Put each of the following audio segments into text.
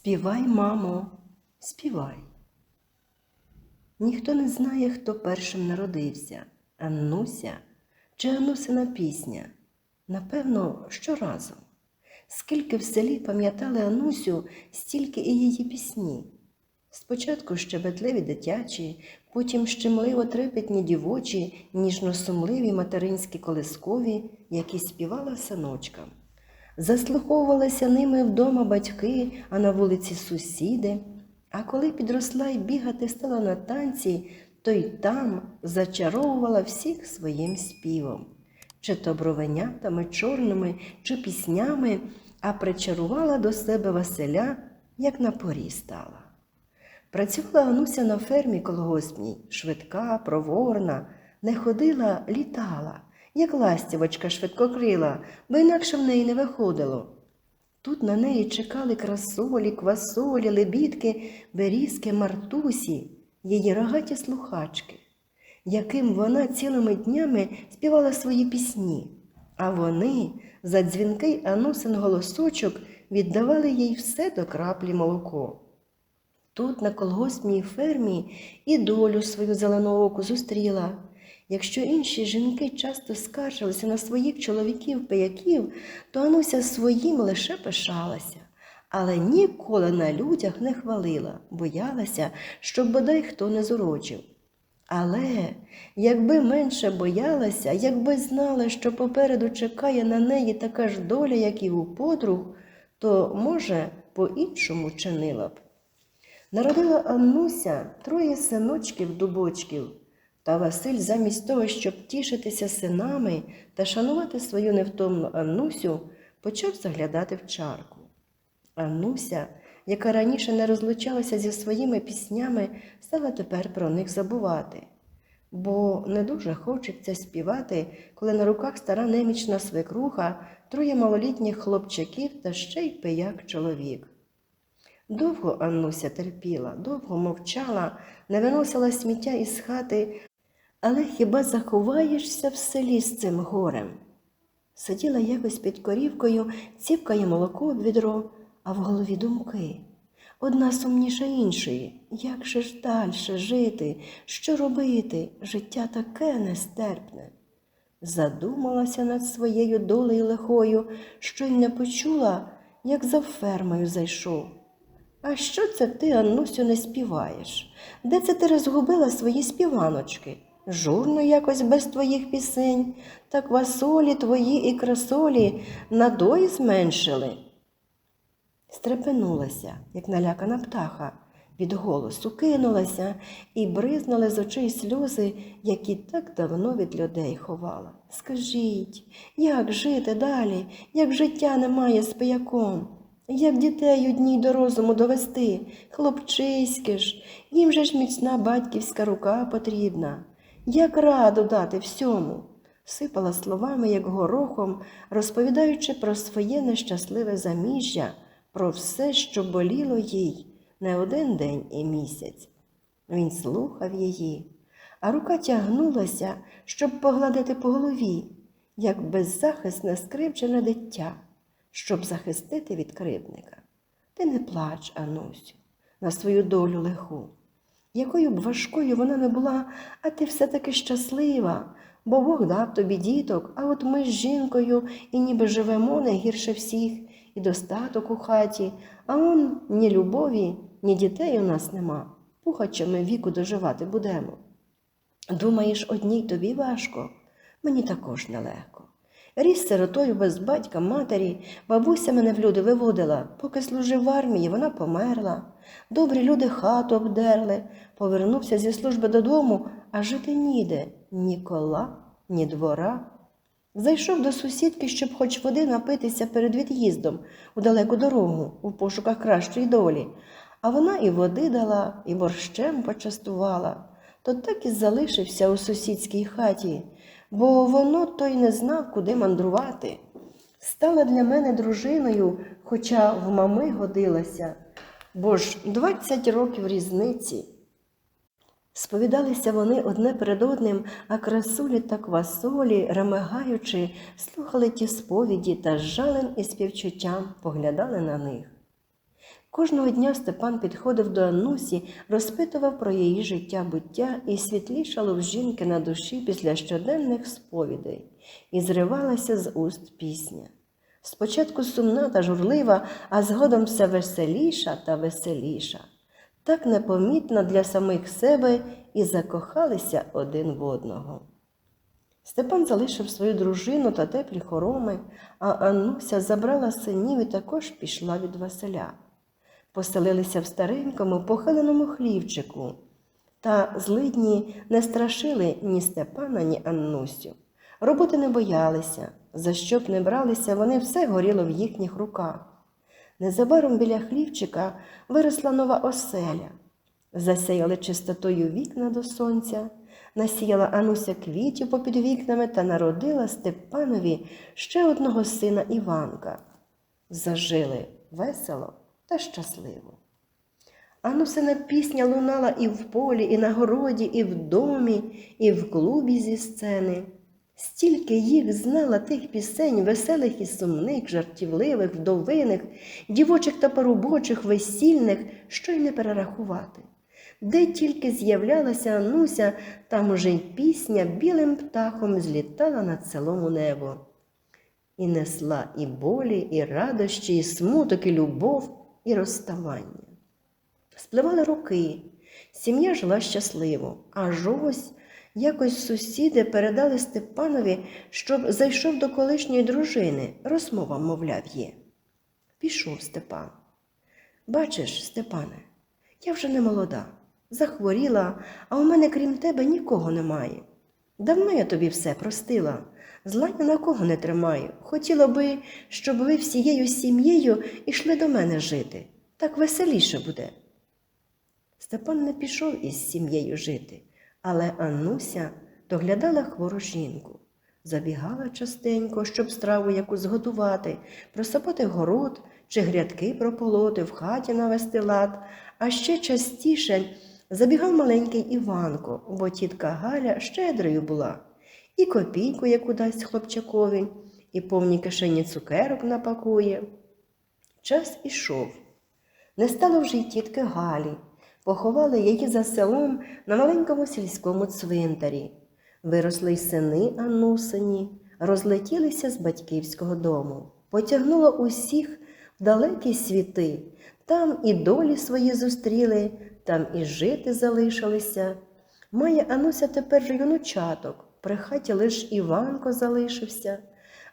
Співай, мамо, співай. Ніхто не знає, хто першим народився Аннуся чи Аннусина пісня. Напевно, щоразу. Скільки в селі пам'ятали Анусю, стільки і її пісні. Спочатку щебетливі дитячі, потім щемливо трепетні дівочі, ніжно-сумливі материнські колискові, які співала синочкам. Заслуховувалися ними вдома батьки, а на вулиці сусіди. А коли підросла і бігати стала на танці, то й там зачаровувала всіх своїм співом, чи то бровенятами чорними, чи піснями, а причарувала до себе Василя, як на порі стала. Працювала Ануся на фермі колгоспній, швидка, проворна, не ходила, літала, як ластівочка швидкокрила, бо інакше в неї не виходило. Тут на неї чекали красолі, квасолі, лебідки, берізки, мартусі, її рогаті слухачки, яким вона цілими днями співала свої пісні, а вони за дзвінкий Анусин голосочок віддавали їй все до краплі молоко. Тут, на колгоспній фермі, і долю свою зеленооку зустріла. Якщо інші жінки часто скаржилися на своїх чоловіків-пияків, то Ануся своїм лише пишалася, але ніколи на людях не хвалила, боялася, щоб бодай хто не зурочив. Але якби менше боялася, якби знала, що попереду чекає на неї така ж доля, як і у подруг, то, може, по-іншому чинила б. Народила Аннуся троє синочків-дубочків, та Василь замість того, щоб тішитися синами та шанувати свою невтомну Аннусю, почав заглядати в чарку. Аннуся, яка раніше не розлучалася зі своїми піснями, стала тепер про них забувати, бо не дуже хочеться співати, коли на руках стара немічна свекруха, троє малолітніх хлопчаків та ще й пияк чоловік. Довго Аннуся терпіла, довго мовчала, не виносила сміття із хати, але хіба заховаєшся в селі з цим горем? Сиділа якось під корівкою, ціпкає молоко в відро, а в голові думки. Одна сумніша іншої. Як же ж дальше жити? Що робити? Життя таке нестерпне. Задумалася над своєю долею лихою, що й не почула, як за фермою зайшов. А що це ти, Аннусю, не співаєш? Де це ти розгубила свої співаночки? Журно якось без твоїх пісень, та квасолі твої і красолі надої зменшили. Стрепенулася, як налякана птаха, від голосу кинулася і бризнули з очей сльози, які так давно від людей ховала. Скажіть, як жити далі, як життя немає з пияком? Як дітей одній до розуму довести, хлопчиськи ж, їм же ж міцна батьківська рука потрібна. Як раду дати всьому? Сипала словами, як горохом, розповідаючи про своє нещасливе заміжжя, про все, що боліло їй не один день і місяць. Він слухав її, а рука тягнулася, щоб погладити по голові, як беззахисне скривджене дитя щоб захистити від кривдника. Ти не плач, Анусю, на свою долю лиху. Якою б важкою вона не була, а ти все-таки щаслива, бо Бог дав тобі діток, а от ми з жінкою і ніби живемо не гірше всіх, і достаток у хаті, а он ні любові, ні дітей у нас нема. Пухачами віку доживати будемо. Думаєш, одній тобі важко? Мені також нелегко. Ріс сиротою без батька, матері, бабуся мене в люди виводила. Поки служив в армії, вона померла. Добрі люди хату обдерли. Повернувся зі служби додому, а жити ніде ні кола, ні двора. Зайшов до сусідки, щоб хоч води напитися перед від'їздом у далеку дорогу, у пошуках кращої долі. А вона і води дала, і борщем почастувала. То так і залишився у сусідській хаті бо воно то й не знав, куди мандрувати. Стала для мене дружиною, хоча в мами годилася, бо ж двадцять років різниці. Сповідалися вони одне перед одним, а красулі та квасолі, ремигаючи, слухали ті сповіді та з жалем і співчуттям поглядали на них. Кожного дня Степан підходив до Анусі, розпитував про її життя буття і світлішало в жінки на душі після щоденних сповідей, і зривалася з уст пісня. Спочатку сумна та журлива, а згодом все веселіша та веселіша. Так непомітно для самих себе і закохалися один в одного. Степан залишив свою дружину та теплі хороми, а Аннуся забрала синів і також пішла від Василя. Поселилися в старенькому похиленому хлівчику, та злидні не страшили ні Степана, ні Аннусю. Роботи не боялися, за що б не бралися, вони все горіло в їхніх руках. Незабаром біля хлівчика виросла нова оселя. Засяяли чистотою вікна до сонця, насіяла Ануся квітів попід вікнами та народила Степанові ще одного сина Іванка. Зажили весело та щасливо. Анусина пісня лунала і в полі, і на городі, і в домі, і в клубі зі сцени. Стільки їх знала тих пісень, веселих і сумних, жартівливих, вдовиних, дівочих та парубочих, весільних, що й не перерахувати. Де тільки з'являлася Ануся, там уже й пісня білим птахом злітала над селом у небо. І несла і болі, і радощі, і смуток, і любов, і розставання. Спливали роки, сім'я жила щасливо, аж ось якось сусіди передали Степанові, щоб зайшов до колишньої дружини, розмова, мовляв, є. Пішов Степан. Бачиш, Степане, я вже не молода, захворіла, а у мене, крім тебе, нікого немає. Давно я тобі все простила, зла ні на кого не тримаю. Хотіла би, щоб ви всією сім'єю ішли до мене жити. Так веселіше буде. Степан не пішов із сім'єю жити, але Аннуся доглядала хвору жінку. Забігала частенько, щоб страву яку зготувати, просапати город чи грядки прополоти, в хаті навести лад, а ще частіше забігав маленький Іванко, бо тітка Галя щедрою була, і копійку яку дасть хлопчакові, і повні кишені цукерок напакує. Час ішов. Не стало вже й тітки Галі. Поховали її за селом на маленькому сільському цвинтарі. Виросли й сини Анусині, розлетілися з батьківського дому. Потягнуло усіх в далекі світи. Там і долі свої зустріли, там і жити залишилися. Має Ануся тепер же юнучаток, при хаті лиш Іванко залишився.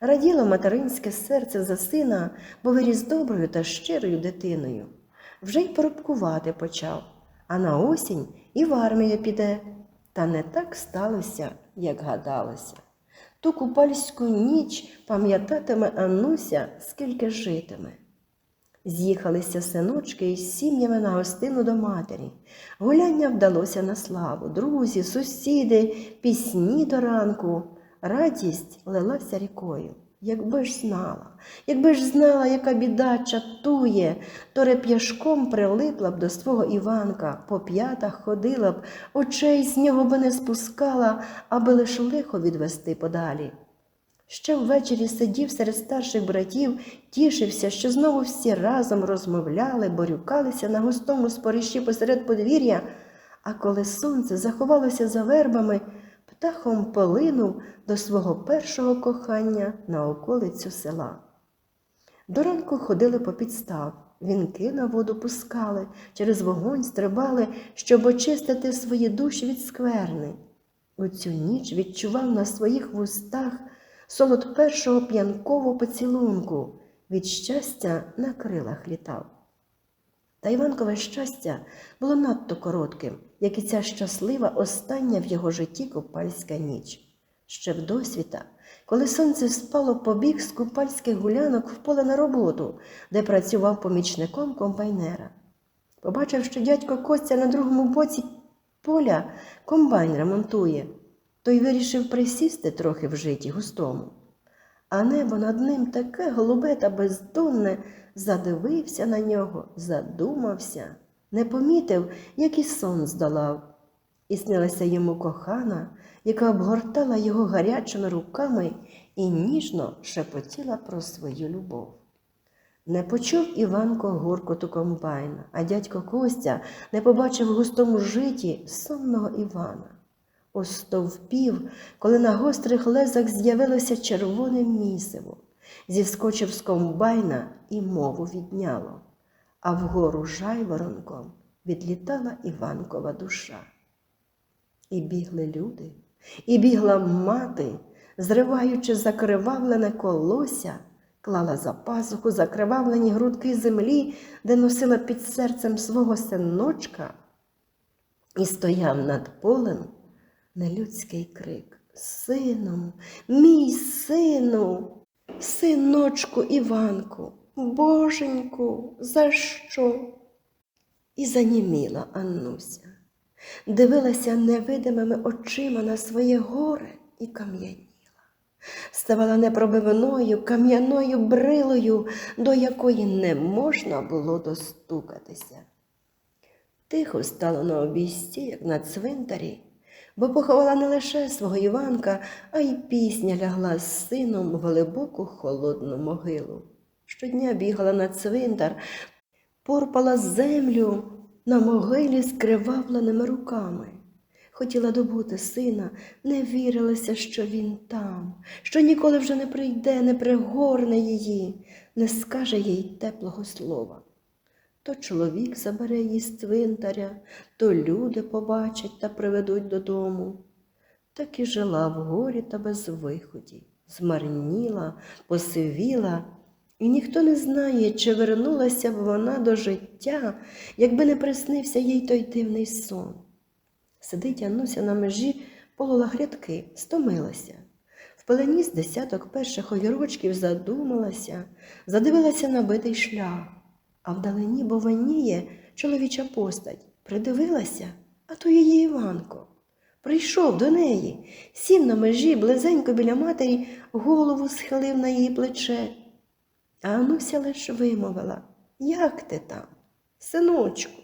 Раділо материнське серце за сина, бо виріс доброю та щирою дитиною. Вже й поробкувати почав, а на осінь і в армію піде. Та не так сталося, як гадалося. Ту купальську ніч пам'ятатиме Ануся, скільки житиме. З'їхалися синочки із сім'ями на гостину до матері. Гуляння вдалося на славу, друзі, сусіди, пісні до ранку. Радість лилася рікою. Якби ж знала, якби ж знала, яка біда чатує, то реп'яшком прилипла б до свого Іванка, по п'ятах ходила б, очей з нього би не спускала, аби лиш лихо відвести подалі. Ще ввечері сидів серед старших братів, тішився, що знову всі разом розмовляли, борюкалися на густому спорищі посеред подвір'я, а коли сонце заховалося за вербами, птахом полинув до свого першого кохання на околицю села. До ранку ходили по підстав, вінки на воду пускали, через вогонь стрибали, щоб очистити свої душі від скверни. У цю ніч відчував на своїх вустах солод першого п'янкового поцілунку, від щастя на крилах літав. Та Іванкове щастя було надто коротким, як і ця щаслива остання в його житті купальська ніч. Ще в досвіта, коли сонце спало, побіг з купальських гулянок в поле на роботу, де працював помічником комбайнера. Побачив, що дядько Костя на другому боці поля комбайн ремонтує, той вирішив присісти трохи в житті густому. А небо над ним таке голубе та бездонне, задивився на нього, задумався, не помітив, як і сон здолав. І снилася йому кохана, яка обгортала його гарячими руками і ніжно шепотіла про свою любов. Не почув Іванко гуркоту комбайна, а дядько Костя не побачив в густому житі сонного Івана. Остовпів, коли на гострих лезах з'явилося червоне місиво, зіскочив з комбайна і мову відняло, а вгору жайворонком відлітала Іванкова душа. І бігли люди, і бігла мати, зриваючи закривавлене колося, клала за пазуху закривавлені грудки землі, де носила під серцем свого синочка, і стояв над полем нелюдський крик Сину, мій сину, синочку Іванку, боженьку, за що? І заніміла Аннуся дивилася невидимими очима на своє горе і кам'яніла. Ставала непробивною кам'яною брилою, до якої не можна було достукатися. Тихо стало на обійсті, як на цвинтарі, бо поховала не лише свого Іванка, а й пісня лягла з сином в глибоку холодну могилу. Щодня бігала на цвинтар, порпала землю на могилі з кривавленими руками. Хотіла добути сина, не вірилася, що він там, що ніколи вже не прийде, не пригорне її, не скаже їй теплого слова. То чоловік забере її з цвинтаря, то люди побачать та приведуть додому. Так і жила в горі та без виході, змарніла, посивіла, і ніхто не знає, чи вернулася б вона до життя, якби не приснився їй той дивний сон. Сидить Ануся на межі полола грядки, стомилася. В пелені з десяток перших огірочків задумалася, задивилася на битий шлях, а вдалині бованіє чоловіча постать, придивилася, а то її Іванко. Прийшов до неї, сів на межі, близенько біля матері, голову схилив на її плече. А Ануся лиш вимовила, як ти там, синочку?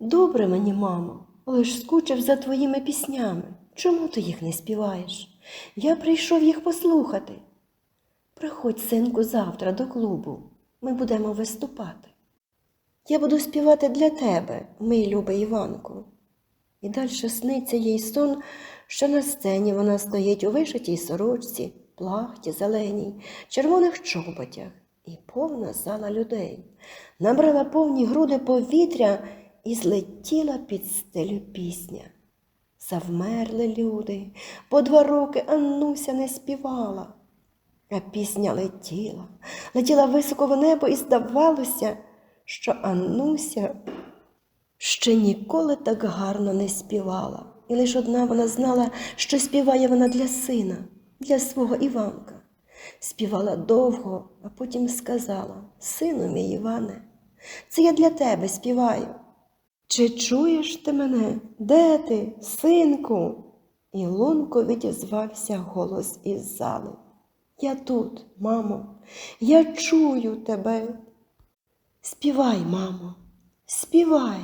Добре мені, мамо, лиш скучив за твоїми піснями. Чому ти їх не співаєш? Я прийшов їх послухати. Приходь, синку, завтра до клубу. Ми будемо виступати. Я буду співати для тебе, мій любий Іванку. І далі сниться їй сон, що на сцені вона стоїть у вишитій сорочці, плахті зеленій, червоних чоботях і повна зала людей. Набрала повні груди повітря і злетіла під стелю пісня. Завмерли люди, по два роки Аннуся не співала, а пісня летіла, летіла високо в небо і здавалося, що Аннуся ще ніколи так гарно не співала. І лише одна вона знала, що співає вона для сина, для свого Іванка. Співала довго, а потім сказала Сину мій Іване, це я для тебе співаю. Чи чуєш ти мене? Де ти, синку? І лунко відізвався голос із зали. Я тут, мамо, я чую тебе. Співай, мамо, співай.